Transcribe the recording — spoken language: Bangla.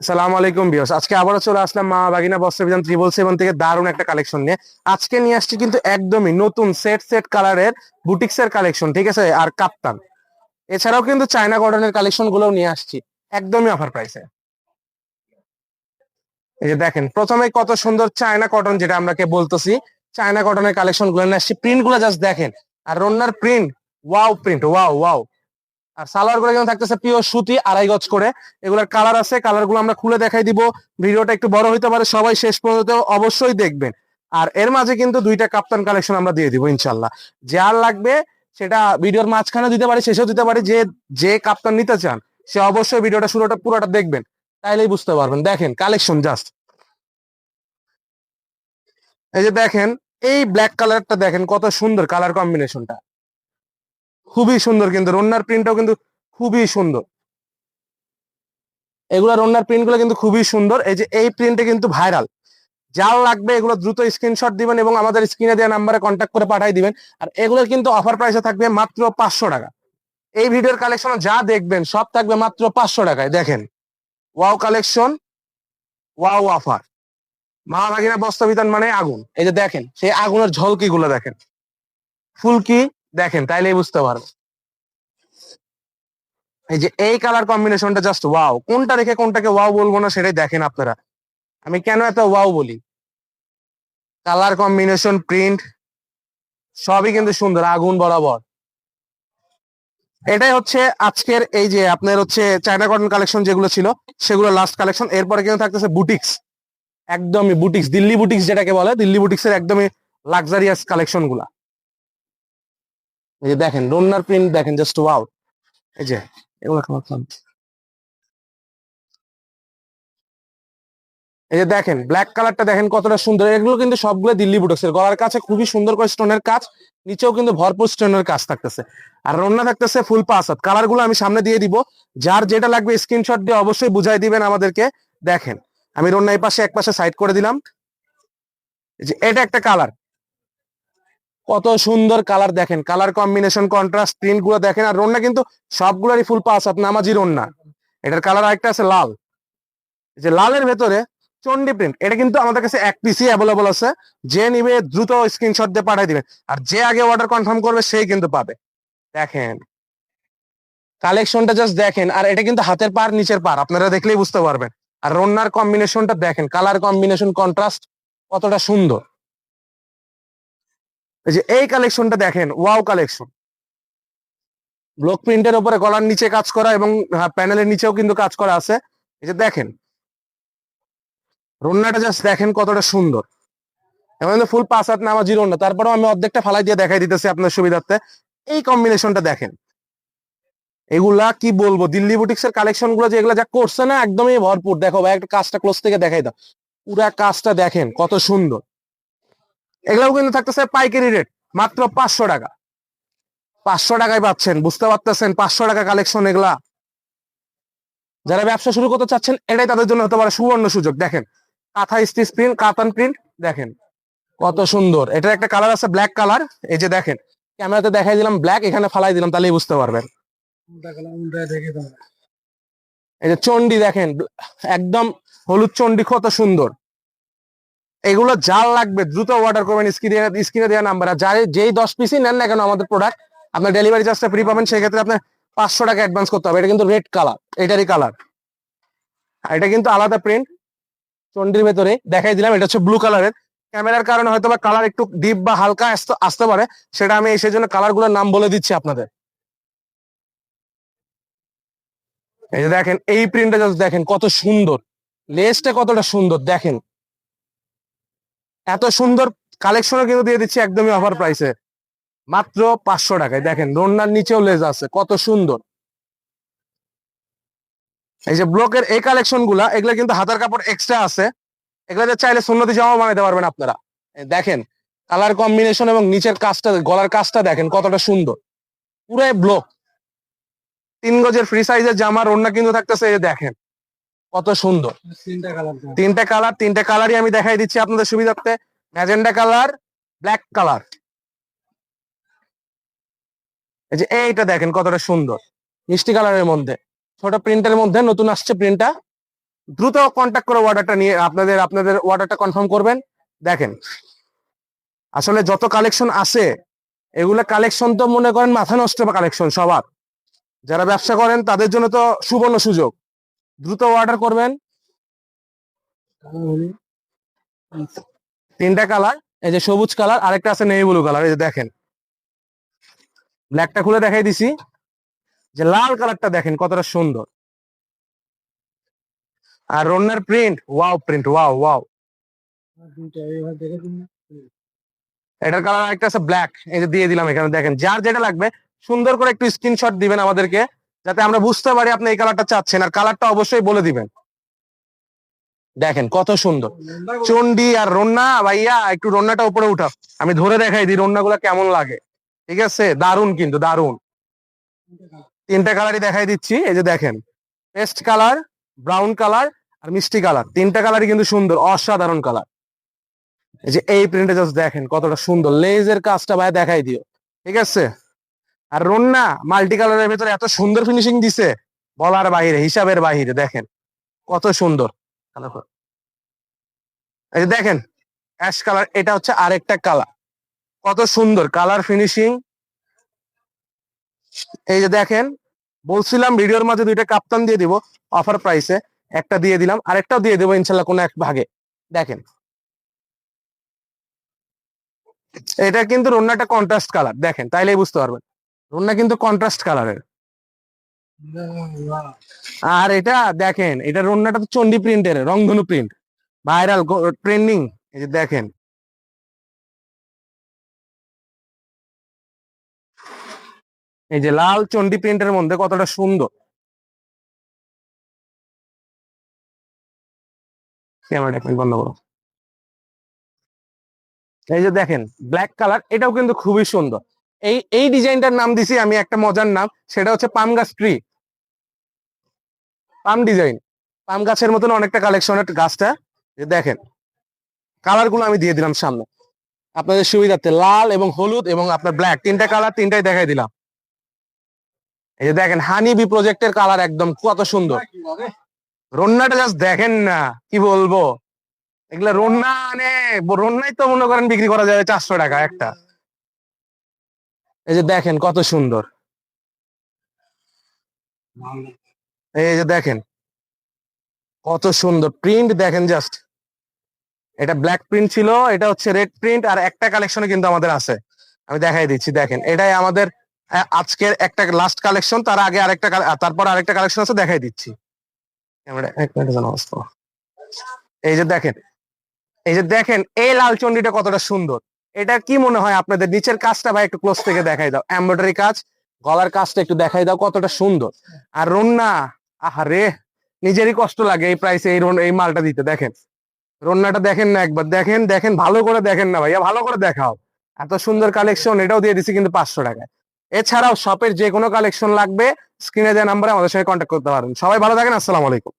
সালাম আলাইকুম বিয়স আজকে আবারও চলে আসলাম মা বাগিনা বস্ত্রবিধান ত্রিবল সেভেন থেকে দারুণ একটা কালেকশন নিয়ে। আজকে নিয়ে আসছি কিন্তু একদমই নতুন সেট সেট কালারের বুটিক্স এর কালেকশন ঠিক আছে? আর কাপ্তান। এছাড়াও কিন্তু চায়না কটনের কালেকশন গুলোও নিয়ে আসছি, একদমই অফার প্রাইসে এই যে দেখেন প্রথমে কত সুন্দর চায়না কটন যেটা আমরা কে বলতেছি। চায়না কটনের কালেকশনগুলো নিয়ে আসছি। প্রিন্টগুলো জাস্ট দেখেন। আর রন্নার print wow print wow wow আর সালোয়ারগুলো যেমন থাকতেছে পিওর সুতি, আড়াই গজ করে। এগুলোর কালার আছে কালারগুলো আমরা খুলে দেখাই দিব। ভিডিওটা একটু বড় হইতে পারে, সবাই শেষ পর্যন্ত অবশ্যই দেখবেন। আর এর মাঝে কিন্তু দুইটা কাপ্তান কালেকশন আমরা দিয়ে দিব ইনশাল্লাহ যার লাগবে, সেটা ভিডিওর মাঝখানে দিতে পারি, শেষেও দিতে পারি। যে যে কাপ্তান নিতে চান, সে অবশ্যই ভিডিওটা শুরুটা, পুরোটা দেখবেন। তাইলেই বুঝতে পারবেন। দেখেন কালেকশন জাস্ট এই যে দেখেন, এই ব্ল্যাক কালারটা দেখেন, কত সুন্দর কালার কম্বিনেশনটা খুবই সুন্দর কিন্তু, রন্নার প্রিন্টটাও কিন্তু খুবই সুন্দর। এগুলা রন্নার প্রিন্টগুলো কিন্তু খুবই সুন্দর, এই যে এই প্রিন্টে কিন্তু ভাইরাল যার লাগবে এগুলো দ্রুত স্ক্রিনশট দিবেন এবং আমাদের স্ক্রিনে দেওয়া নাম্বারে কন্ট্যাক্ট করে পাঠাই দিবেন। আর এগুলোর কিন্তু অফার প্রাইসে থাকবে মাত্র পাঁচশো টাকা। এই ভিডিওর কালেকশন যা দেখবেন সব থাকবে মাত্র পাঁচশো টাকায়। দেখেন ওয়াও কালেকশন ওয়াও অফার মা ভাগিনা বস্তা বিতান মানে আগুন। এই যে দেখেন, সেই আগুনের ঝলকি গুলো দেখেন। ফুলকি দেখেন, তাইলেই বুঝতে পারবেন। এই যে এই কালার কম্বিনেশনটা জাস্ট ওয়াও কোনটা রেখে কোনটাকে ওয়াও বলব না সেটাই দেখেন আপনারা। আমি কেন এত ওয়াও বলি? কালার কম্বিনেশন প্রিন্ট সবই কিন্তু সুন্দর, আগুন বরাবর। এটাই হচ্ছে আজকের এই যে আপনার হচ্ছে চায়না কটন কালেকশন যেগুলো ছিল, সেগুলো লাস্ট কালেকশন এরপরে কিন্তু থাকতেছে বুটিক্স একদমই বুটিক্স দিল্লি বুটিক্স যেটাকে বলে, দিল্লি বুটিক্স এর একদমই লাক্সারিয়াস কালেকশনগুলা। এই যে দেখেন রোনার প্রিন্ট দেখেন জাস্ট ওয়াও এই যে, এগুলো। এই যে দেখেন ব্ল্যাক কালারটা দেখেন কতটা সুন্দর। এগুলো কিন্তু সবগুলো দিল্লি বুটক্সের গলার কাছে খুবই সুন্দর করে স্টোনের কাজ, নিচেও কিন্তু ভরপুর স্টোনের কাজ থাকতেছে। আর রন্না থাকতেছে ফুল পাসাদ কালারগুলো আমি সামনে দিয়ে দিব। যার যেটা লাগবে স্ক্রিনশট দিয়ে অবশ্যই বুঝাই দিবেন আমাদেরকে। দেখেন, আমি রন্না এই পাশে, এক পাশে সাইড করে দিলাম। যে, এটা একটা কালার কত সুন্দর কালার দেখেন। কালার কম্বিনেশন কন্ট্রাস্ট প্রিন্টগুলো দেখেন আর রন্না কিন্তু সবগুলোরই ফুল পাস আপ নামাজি রন্না এটার কালার আরেকটা আছে লাল। যে লালের ভেতরে চন্ডি প্রিন্ট এটা কিন্তু আমাদের কাছে এক পিসি অ্যাভেলেবল আছে। যে নিবে দ্রুত স্ক্রিনশট দিয়ে পাঠিয়ে দিবেন আর যে আগে অর্ডার কনফার্ম করবে, সেই কিন্তু পাবে। দেখেন। কালেকশনটা জাস্ট দেখেন। আর এটা কিন্তু হাতের পার নিচের পার আপনারা দেখলেই বুঝতে পারবেন। আর রন্নার কম্বিনেশনটা দেখেন। কালার কম্বিনেশন কন্ট্রাস্ট কতটা সুন্দর। এই যে এই কালেকশনটা দেখেন ওয়াও কালেকশন ব্লক প্রিন্টের উপরে গলার নিচে কাজ করা এবং প্যানেলের নিচেও কিন্তু কাজ করা আছে। এই যে দেখেন, রন্নাটা জাস্ট দেখেন কতটা সুন্দর। এবং ফুল পাঁচ হাত নামা জিরো না তারপরেও আমি অর্ধেকটা ফালাই দিয়ে দেখাই দিতেছি আপনার সুবিধার্থে। এই কম্বিনেশনটা দেখেন। এগুলা কি বলব? দিল্লি বুটিক্সের কালেকশনগুলো যেগুলো যা করছে না, একদমই ভরপুর। দেখো ভাই, একটা কাজটা ক্লোজ থেকে দেখাই দাও। পুরা কাজটা দেখেন, কত সুন্দর। এগুলাও কিন্তু থাকতেছে পাইকারি রেট মাত্র পাঁচশো টাকা। পাঁচশো টাকায় পাচ্ছেন, বুঝতে পারতেছেন? পাঁচশো টাকা কালেকশন এগুলা। যারা ব্যবসা শুরু করতে চাচ্ছেন, এটাই তাদের জন্য হতে পারে সুবর্ণ সুযোগ। দেখেন, কাঁথা স্টিচ প্রিন্ট কাতান প্রিন্ট দেখেন। কত সুন্দর। এটার একটা কালার আছে ব্ল্যাক কালার এই যে দেখেন, ক্যামেরাতে দেখাই দিলাম ব্ল্যাক এখানে ফালাই দিলাম, তাহলেই বুঝতে পারবেন। এই যে চন্ডি দেখেন, একদম হলুদ চন্ডি কত সুন্দর। এগুলো যার লাগবে, দ্রুত অর্ডার করবেন, স্ক্রিনে স্ক্রিনে দেওয়া নাম্বার আর যাই দশ পিসই নেন না কেন আমাদের প্রোডাক্ট আপনার ডেলিভারি চার্জটা ফ্রি পাবেন, সেক্ষেত্রে আপনার পাঁচশো টাকা অ্যাডভান্স করতে হবে। এটা কিন্তু রেড কালার এটারই কালার এটা কিন্তু আলাদা প্রিন্ট চন্ডির ভেতরে দেখাই দিলাম, এটা হচ্ছে ব্লু কালারের ক্যামেরার কারণে হয়তো বা কালার একটু ডিপ বা হালকা আসতে- পারে, সেটা আমি সেই জন্য কালারগুলোর নাম বলে দিচ্ছি আপনাদের। এই যে দেখেন, এই প্রিন্টটা দেখেন, কত সুন্দর। লেসটা কতটা সুন্দর, দেখেন। এত সুন্দর কালেকশনও কিন্তু দিয়ে দিচ্ছি একদমই অফার প্রাইসে মাত্র পাঁচশো টাকায়। দেখেন রন্নার নিচেও লেজ আছে কত সুন্দর। এই যে ব্লকের এই কালেকশনগুলা এগুলো কিন্তু হাতার কাপড় এক্সট্রা আছে। এগুলো চাইলে সুন্নতি জামা বানাইতে পারবেন আপনারা। দেখেন কালার কম্বিনেশন এবং নিচের কাজটা গলার কাজটা দেখেন কতটা সুন্দর। পুরো ব্লক তিন গজের ফ্রি সাইজের জামার ওড়না কিন্তু থাকতেছে এই যে দেখেন। কত সুন্দর। তিনটা কালার তিনটা কালারই আমি দেখাই দিচ্ছি আপনাদের সুবিধার্থে। Magenta colour black colour. এই যে এইটা দেখেন কতটা সুন্দর মিষ্টি কালারের মধ্যে। ছোট প্রিন্টের মধ্যে নতুন আসছে প্রিন্টটা। দ্রুত কন্ট্যাক্ট করে অর্ডারটা নিয়ে আপনাদের আপনাদের অর্ডারটা কনফার্ম করবেন। দেখেন আসলে যত কালেকশন আসে এগুলা কালেকশন তো মনে করেন মাথা নষ্ট কালেকশন সবার। যারা ব্যবসা করেন তাদের জন্য তো সুবর্ণ সুযোগ। দ্রুত অর্ডার করবেন। তিনটা কালার এই যে সবুজ কালার আরেকটা আছে নেভি ব্লু কালার এই যে দেখেন। ব্ল্যাকটা খুলে দেখাই দিছি। যে লাল কালারটা দেখেন কতটা সুন্দর। আর রন্নার print wow print wow wow এটার কালার একটা আছে ব্ল্যাক এই যে দিয়ে দিলাম এখানে, দেখেন। যার যেটা লাগবে, সুন্দর করে একটু স্ক্রিনশট দিবেন আমাদেরকে। যাতে আমরা বুঝতে পারি আপনি এই কালারটা চাচ্ছেন, আর কালারটা অবশ্যই বলে দিবেন। দেখেন কত সুন্দর। চন্ডি আর রন্না, ভাইয়া, একটু রন্নাটা উপরে উঠাও। আমি ধরে দেখাই দিই রন্না গুলা কেমন লাগে। ঠিক আছে? দারুণ কিন্তু দারুণ তিনটা কালারই দেখাই দিচ্ছি, এই যে দেখেন। পেস্ট কালার ব্রাউন কালার আর মিষ্টি কালার তিনটা কালারই কিন্তু সুন্দর, অসাধারণ কালার এই যে এই প্রিন্টে জাস্ট দেখেন কতটা সুন্দর। লেজের কাজটা ভাই দেখাই দিও। ঠিক আছে? আর রন্না মাল্টি কালারের ভেতরে এত সুন্দর ফিনিশিং দিছে। বলার বাহিরে, হিসাবের বাহিরে, দেখেন। কত সুন্দর এই যে দেখেন অ্যাশ কালার এটা হচ্ছে আরেকটা কালার কত সুন্দর কালার ফিনিশিং এই যে দেখেন, বলছিলাম ভিডিওর মাঝে দুইটা কাপ্তান দিয়ে দিব অফার প্রাইসে একটা দিয়ে দিলাম, আরেকটাও দিয়ে দেবো ইনশাল্লাহ কোনো এক ভাগে। দেখেন। এটা কিন্তু রন্নাটা কন্ট্রাস্ট কালার দেখেন, তাইলেই বুঝতে পারবেন। রন্না কিন্তু কন্ট্রাস্ট কালারের আর এটা দেখেন এটা রন্নাটা তো চন্ডি প্রিন্টের রংধনু প্রিন্ট ভাইরাল ট্রেন্ডিং এই যে দেখেন। এই যে লাল চন্ডি প্রিন্টের মধ্যে কতটা সুন্দর। ক্যামেরাটা একটু বন্ধ করো। এই যে দেখেন ব্ল্যাক কালার এটাও কিন্তু খুবই সুন্দর। এই এই ডিজাইনটার নাম দিছি আমি একটা মজার নাম, সেটা হচ্ছে পাম গাছ ট্রি পাম ডিজাইন। পাম গাছের মতন অনেকটা কালেকশনের গাছটা। দেখেন কালারগুলো আমি দিয়ে দিলাম সামনে। আপনাদের সুবিধার্থে লাল এবং হলুদ এবং আপনার ব্ল্যাক তিনটা কালার তিনটাই দেখাই দিলাম। এই যে দেখেন হানি বি প্রজেক্টের কালার একদম কত সুন্দর। রন্নাটা জাস্ট দেখেন না, কি বলব? এগুলা রন্না মানে রন্নাই তো মনে করেন বিক্রি করা যাবে চারশো টাকা একটা। এই যে দেখেন কত সুন্দর। এই যে দেখেন। কত সুন্দর প্রিন্ট দেখেন জাস্ট এটা ব্ল্যাক প্রিন্ট ছিল, এটা হচ্ছে রেড প্রিন্ট আর একটা কালেকশনে কিন্তু আমাদের আছে। আমি দেখাই দিচ্ছি, দেখেন। এটাই আমাদের আজকের একটা লাস্ট কালেকশন তার আগে আরেকটা তারপর আরেকটা কালেকশন আছে, দেখাই দিচ্ছি। এই যে দেখেন, এই যে দেখেন, এই লাল চন্ডিটা কতটা সুন্দর। এটা কি মনে হয় আপনাদের? নিচের কাজটা ভাই একটু ক্লোজ থেকে দেখাই দাও। এমব্রয়ডারি কাজ, গলার কাজটা একটু দেখাই দাও কতটা সুন্দর। আর রন্না আহারে নিজেরই কষ্ট লাগে এই প্রাইসে এই এই মালটা দিতে। দেখেন, রন্নাটা দেখেন না একবার। দেখেন দেখেন, ভালো করে দেখেন না ভাইয়া, ভালো করে দেখাও। এত সুন্দর কালেকশন এটাও দিয়ে দিছি কিন্তু পাঁচশো টাকায়। এছাড়াও শপের যে কোনো কালেকশন লাগবে স্ক্রিনে দেওয়া নাম্বারে আমাদের সঙ্গে কন্ট্যাক্ট করতে পারেন। সবাই ভালো থাকেন, আসসালামু আলাইকুম।